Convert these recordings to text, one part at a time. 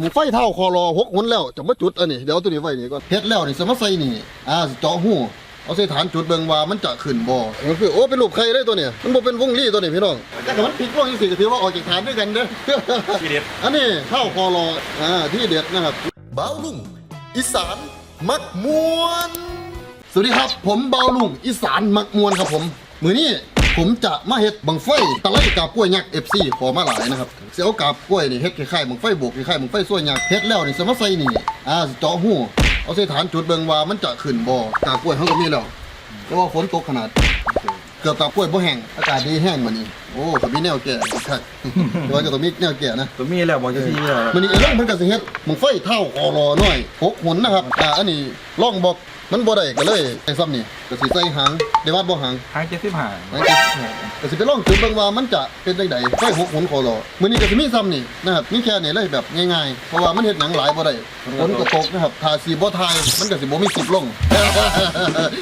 หมูไฟเท่าคอรอหกหนแล้วจะมาจุดอันนี้เดี๋ยวเอาตัวนี้ไว้นี่ก่อนเฮ็ดแล้วนี่สมาใส่นี่อ่าสิเจาะหูเอาใส่ฐานจุดเบิ่งว่ามันจะขึ้นบ่มันคือโอ้เป็นรูปใครได้ตัวเนี่ยมันบ่เป็นวงลี่ตัวนี้พี่น้องแต่ถ้ามันพลิกลงจังซี่ก็ถือว่าออกจากฐานด้วยกันเด้อที่เด็ดอันนี้เท่าคอรออ่าที่เด็ดนะครับเบาลุงอีสานมักมวนสวัสดีครับ ผมเบาลุงอีสานมักมวนครับผมมือนี้ ผมจะมาเฮ็ดบังไฟตะไลกาบกล้วยยักษ์ FC ขอมาหลายนะครับเสียเอากาบกล้วยนี่เฮ็ดคล้ายๆบังไฟโบกคล้ายๆบังไฟส่วยยักษ์เฮ็ดแล้วนี่สมาใส่นี่อ่าสิเจาะหูเอาใส่ฐานจุดเบิ่งว่ามันจะขึ้นบ่กาบกล้วยเฮาก็มีแล้วแต่ว่าฝนตกขนาดเกือบกาบกล้วยบ่แห้งอากาศดีแห้งมานี่โอ้ก็มีแนวแก่อีกครับแต่ว่าก็ต้องมีแนวแก่นะตัวมีแล้วบอกจะที่แล้วมันนี่เอล่องมันก็สิเฮ็ดมึงไฟเท่าคอรอหน่อยหกหุนนะครับอ่าอันนี้ล่องบอก มันบ่ได้ก็เลยไอ้ซ้ำนี่ก็สิใส่หางได้วัดบ่หางทางเจ็ดสิบห้าหางก็สิไปล่องจุดเบิ่งว่ามันจะเป็นจังไดไฟหกหุนคอรอมื้อนี้ก็สิมีซ้ำนี่นะครับมีแค่นี้เลยแบบง่ายๆเพราะว่ามันเฮ็ดหนังหลายบ่ได้ฝนก็ตกนะครับถ้าสิบ่ทายมันก็สิบ่มีสิบลง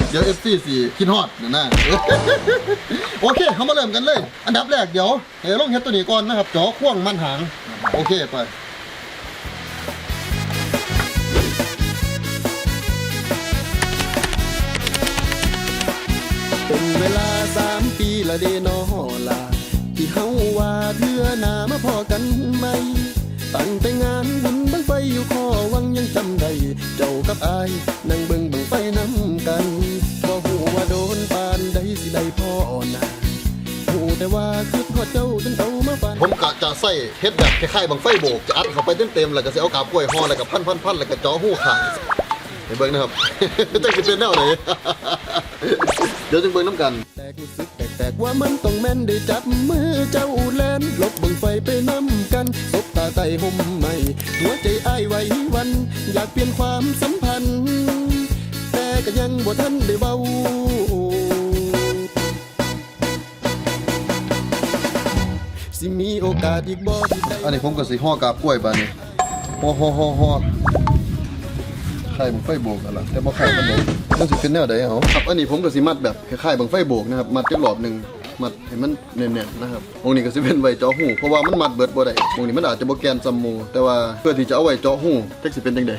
เดี๋ยว FC สิคิดฮอดนั่นนะโอเคเฮามาเริ่มกันเลย อันดับแรกเดี๋ยวให้ลองเฮ็ดตัวนี้ก่อนนะครับจ่อข่วงมันหางโอเคไป เป็นเวลาสามปีละเดนอลาที่เฮาว่าเดือนามาพอกันไหมตั้งแต่งานบุญบังไฟอยู่คอวังยังจำได้เจ้ากับอายนั่งเบิ่งบังไฟน้ำกันบ่หูว่าโดนปานใดสิได้พ่อนาหูแต่ว่าคือทอเจ้าจนเต้ามาฝันผมกะจะใส่เฮ็ดแบบคล้ายๆบังไฟโบกจะอัดเข้าไปเต็มๆแล้วก็สิเอากาบกล้วยห่อแล้วก็พันๆๆแล้วก็จ่อหูขา งให้เบิ่งนะครับจังสิเป็นแนวไหนเดี๋ยวจึงเบิ่งน้ำกัน แตกรู้สึกแปลกๆว่ามันต้องแม่นได้จับมือเจ้าแลนลบเบิ่งไฟไปน้ำกันตบตาไต่ห่มใหม่ หัวใจอ้ายไหววัน อยากเปลี่ยนความสัมพันธ์ แต่ก็ยังบ่ทันได้เบา สิมีโอกาสอีกบ่ที่ได้ อันนี้ผมก็สิห่อกาบกล้วยบาดนี้ห่อห่อห่อห่อ คล้ายบังไฟโบกกันล่ะแต่บ่คล้ายกันเลยมันสิเป็นแนวใดเหรอครับอันนี้ผมก็สิมัดแบบคล้ายๆบังไฟโบกนะครับมัดจักรอบหนึงมัดให้มันแน่นๆนะครับวงนี้ก็สิเป็นไว้เจาะหูเพราะว่ามันมัดเบิดบ่ได้วงนี้มันอาจจะบ่แกนซัมหมูแต่ว่าเพื่อที่จะเอาไว้เจาะหูจักสิเป็นจังได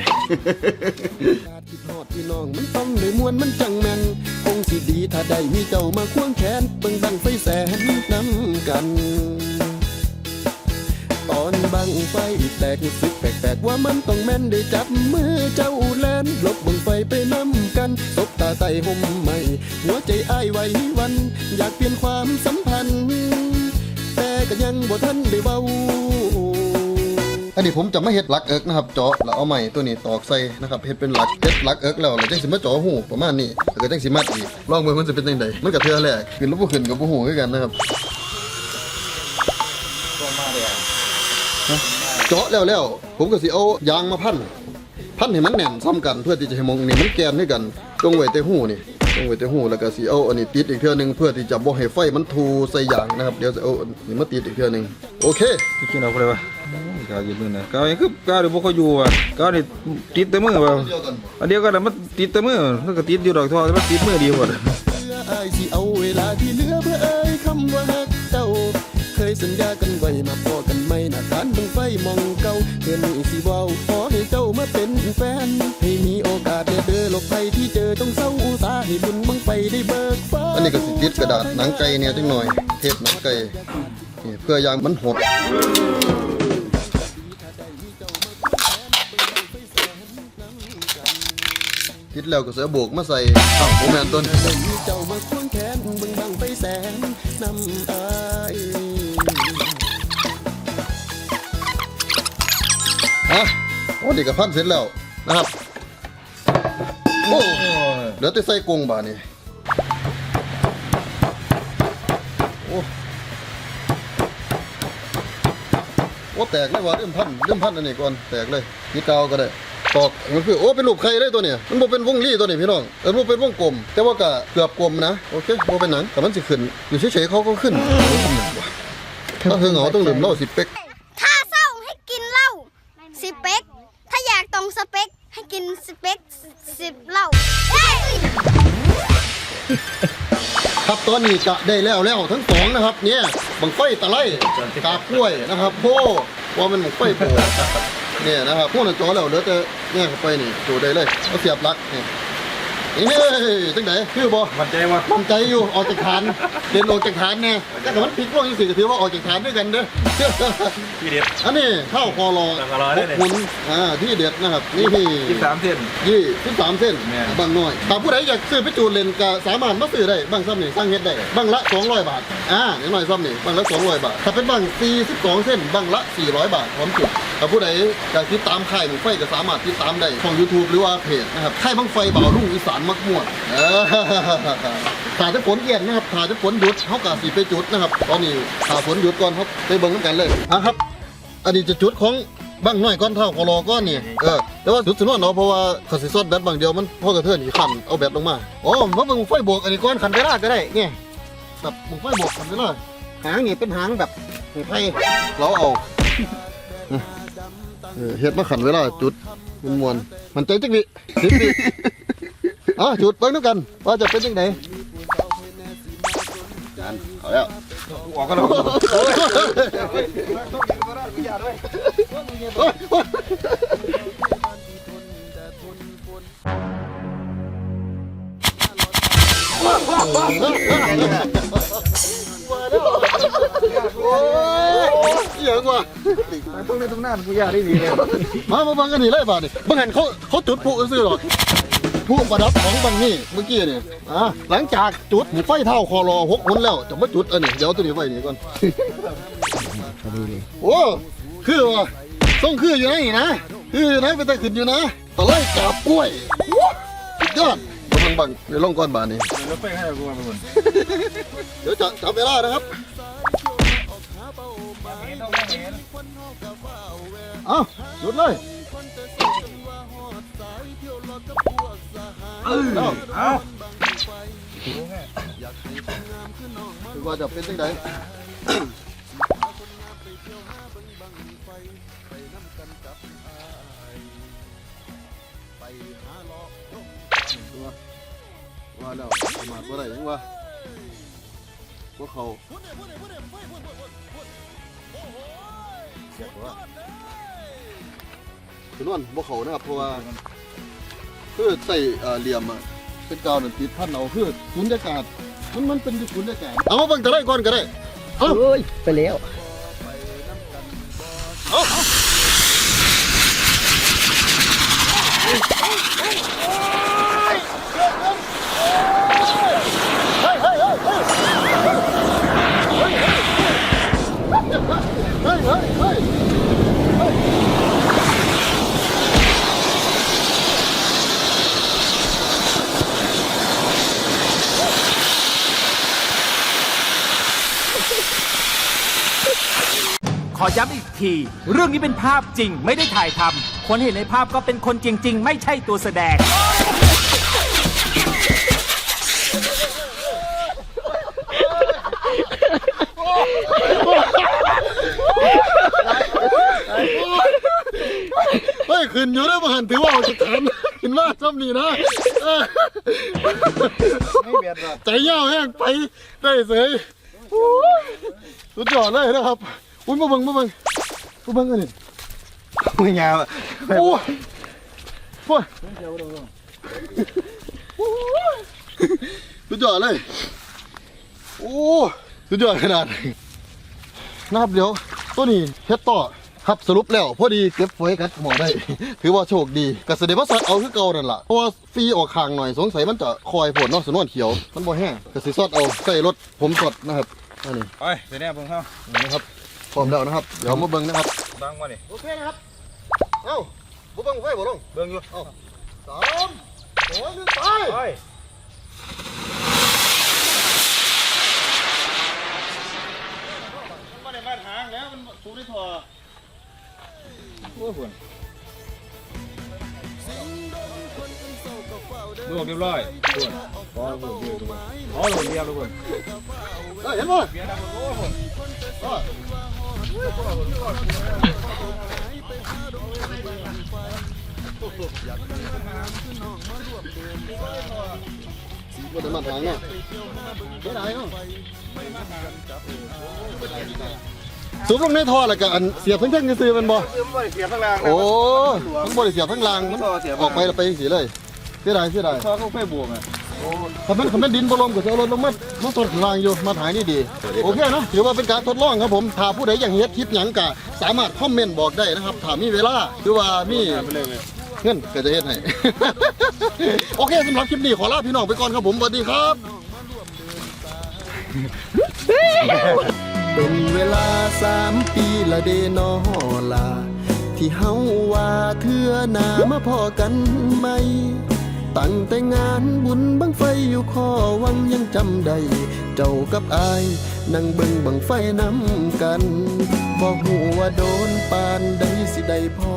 คิดฮอดพี่น้องมันต้องได้มวนมันจังแม่นคงสิดีถ้าได้มีเจ้ามาควงแขนเบิ่งบังไฟแสนน้ำกัน ตอนบังไฟแตกรู้สึกแปลกๆว่ามันต้องแม่นได้จับมือเจ้าแลนลบบังไฟไปน้ำกันตบตาไต่ห่มใหม่ หัวใจอ้ายไหววัน อยากเปลี่ยนความสัมพันธ์ แต่ก็ยังบ่ทันได้เบาอันนี้ผมจะไม่เฮ็ดหลักเอิกนะครับเจาะแล้วเอาใหม่ตัวนี้ตอกใส่นะครับเฮ็ดเป็นหลักเฮ็ดหลักเอิกแล้วเราจังสิมาเจาะหูประมาณนี้แล้วก็จังสิมัดอีกลองเบิ่งมันจะเป็นจังไดมันก็เทื่อแรกขึ้นแล้วบ่ขึ้นก็บ่ฮู้คือกันนะครับ เจาะแล้วแล้วผมก็สิเอายางมาพัน พันให้มันแน่นซ้ำกันเพื่อที่จะให้มองนี่มันแกนด้วยกันตรงไว้แต่หูนี่ตรงไว้แต่หูแล้วก็สิเอาอันนี้ติดอีกเทื่อหนึงเพื่อที่จะบ่ให้ไฟมันทูใส่ยางนะครับเดี๋ยวจะเอาอันนี้มาติดอีกเทื่อหนึงโอเคที่กินเอาไปเลยวะกาวยืนมือนะกาวยังคือกาวเดี๋ยวพวกเขาอยู่อะกาวนี่ติดแต่มือเปล่าเดียวกันอันเดียวกันนะมันติดแต่มือมันก็ติดอยู่ดอกทอแต่มันติดมือดีกว่าเพื่ออายสิเอาเวลาที่เหลือเพื่อเอ่ยคำว่าฮักเจ้า เคยสัญญากันไว้มาพอกันไหม นนี้ก็สิติดกระดาษหนังไก่เนี่ยจังหน่อย เทปหนังไก่นี่เพื่อยางมันหดติดแล้วก็เสือโบกมาใส่อ้าวผมแมนต้นได้มีเจ้ามาควงแขนฮะโอ้นี่ก็พันเสร็จแล้วนะครับ โอ้เดี๋ยวจะใส่กรงบ่านี่ โอ้โอ้แตกเลยว่ะเริ่มพันเริ่มพันอันนี้ก่อนแตกเลยนี่กาวก็ได้ตอกมันคือโอ้เป็นรูปใครได้ตัวเนี่ยมันบ่เป็นวงลี่ตัวนี้พี่น้องเออมันเป็นวงกลม แต่ว่าก็เกือบกลมนะโอเคบ่เป็นหนังแต่มันสิขึ้นอยู่เฉยๆเขาก็ขึ้นถ้าคือเหงาต้องลืมเล่าสิเป็ก ตอนนี้จะได้แล้วแล้วทั้งสองนะครับ เนี่ยบังไฟตะไลกาบกล้วยนะครับโพว่ามันบังไฟโพเนี่ยนะครับพวกนั้นจอแล้วเหลือแต่เนี่ยเข้าไปนี่จูได้เลยก็เสียบลักเนี่ย เฮ้ยจังไหนคือบ่มันใจวะมั่นใจอยู่ออกจากฐานเดินออกจากฐานแน่แต่ถ้ามันพลิกล่องยังสิก็ถือว่าออกจากฐานด้วยกันเด้อพี่เด็ดอันนี้ข้าวคอรอข้าวคอรอได้เลยหกขุนอ่าที่เด็ดนะครับนี่ยี่สามเส้นยี่สิบสามเส้นแม่บางน้อยถ้าผู้ใดอยากซื้อไปจูดเลนก็สามารถมาซื้อได้บางซ้ำนี่สร้างเฮ็ดได้บางละ200บาทอ่าเดี๋ยวหน่อยซ้ำนี่บางละ200บาทถ้าเป็นบาง42เส้นบางละ400บาทพร้อมจุด ถ้าผู้ใดอยากติดตามค่ายหมู่ไฟก็สามารถติดตามได้ของ YouTube หรือว่าเพจนะครับค่ายบังไฟบ่าวรุ่งอีสานมักม่วนเออถ้าจะฝนเย็นนะครับถ้าจะฝนหยุดเขาก็สิไปจุดนะครับ ตอนนี้ถ้าฝนหยุดก่อนครับไปเบิ่งกันเลยอะครับ อันนี้จะจุดของบางน้อยก้อนเท่าคอรอก้อนนี่เออแต่ว่าจุดสนวนเนาะเพราะว่าขันสิซอดแบตบางเดียวมันพ่อกระเทือนอีกขันเอาแบตลงมาอ๋อมาเบิ่งไฟโบกอันนี้ก้อนขันไปลาก็ได้เนี่ยแบบมึงไฟโบกขันไปลาหางนี่เป็นหางแบบไฟเราเอา เออเฮ็ดมาขันเวลาจุดมันมวนๆมันใจจักวิสิบวิอะจุดเบิ่งด้วยกัน ว่าจะเป็นยังไงกันเอาแล้วออกก็แล้วโอ้ ยเหี้ยกว่าตรงนี้ตรงนั้นกูยากได้ดีเลยมามาบังกันนี่เลยบาดนี่บางหันเขาเขาจุดพลุซื้อหรอกพลุประดับของบางนี่เมื่อกี้เนี่ยอะหลังจากจุดไฟเท่าคอรอหกคนแล้วจะมาจุดอันนี้เดี๋ยวเอาตัวนี้ไว้นี่ก่อนโอ้คือว่าต้องคืออยู่นะนี่นะคืออยู่นะไปแต่ขึ้นอยู่นะตะไลกาบกล้วยสุดยอดบังบังเดี๋ยวลงก้อนบาดนี่รถไฟให้กูมาเป็นคนเดี๋ยวจะจับเวลานะครับ เอาหยุดเลยเอาเอาคือว่าจะเป็นยังไงว่าแล้วประมาทว่าไรยังวะพวกเขา เียกว่าคือนวนพวกเขานะครับเพราะว่าคือใส่เอ่อเหลี่ยมอะเป็นกาวหนึ่งติดพันเอาคือสุญญากาศมันมันเป็นสุญญากาศเอาเบิ่งตะไรก่อนก็ได้ เอาเฮ้ยไปแล้ว เฮ้ยเฮ้ยเฮ้ย ขอย้ำอีกที เรื่องนี้เป็นภาพจริงไม่ได้ถ่ายทำคนเห็นในภาพก็เป็นคนจริง ๆ ไม่ใช่ตัวแสดง เฮ้ยขึ้นอยู่แล้วมาหันถือว่าเอาจะแขนขึ้นมาซ้ำนี่นะเออใจเย่าแห้งไปได้เสยโอ้ยสุดยอดเลยนะครับ อุ้ยมาเบิ่งมาเบิ่งมาเบิ่งกันนี่ไม่ยาวโอ้ยโอ้ยสุดยอดเลย โอ้สุดยอดขนาดนี้นะครับเดี๋ยวตัวนี้เฮ็ดต่อครับสรุปแล้วพอดีเก็บไว้กัดหมอได้ ถือว่าโชคดีก็แสดงว่าสัตว์เอาคือเก่านั่นล่ะเพราะว่าฟรีออกข้างหน่อยสงสัยมันจะคอยผลเนาะสนวนเขียว มันบ่แห้งก็สิสอดเอาใส่รถผมสดนะครับอันนี้ไปเดี๋ยวนี้เบิ่งเขานะครับ พร้อมแล้วนะครับ เดี๋ยวมาเบิ่งนะครับบังวะนี่โอเคนะครับ เอ้าบ่เบิ่งไฟบ่ลงเบิ่งอยู่เอ้าสามสองหนึ่งไปไปมันได้มาทางแล้ว มันสูงได้พอโอ้โหลวกเรียบร้อยส่วน พอลวกเรียบร้อยอ๋อลวกเรียบร้อยเอ้ยเห็นบ่เบียร์ดำโอ้โหเอ้ยบ่ได้มาทางเนาะบ่ได้เนาะสูบลงในท่อแล้วก็อันเสียบเพิ่งๆซื้อมันบ่เสียบข้างล่าง โอ้มันบ่ได้เสียบทั้งรางมันท่อเสียบออกไปแล้วไปจังซี่เลยเสียดายเสียดายท่อเขาไฟบวกอะ ถ้ามันถ้ามันดินบ่ลมก็จะเอารถลงมามาตรวจข้างล่างอยู่มาถ่ายนี่ดีโอเคเนาะถือว่าเป็นการทดลองครับผมถ้าผู้ใดอยากเฮ็ดคลิปหยังก็สามารถคอมเมนต์บอกได้นะครับถ้ามีเวลาหรือว่ามีไปเลยเว้ยเงินก็จะเฮ็ดให้ โอเคสำหรับคลิปนี้ขอลาพี่น้องไปก่อนครับผมสวัสดีครับเป็นเวลาสามปีละเดนอลา ที่เฮาว่าเทื่อหนามาพอกันไหม ตั้งแต่งานบุญบังไฟอยู่ข้อวังยังจำได้ เจ้ากับอาย นั่งเบิ่งบังไฟน้ำกันบอกหูว่าโดนปานใดสิใดพ่อ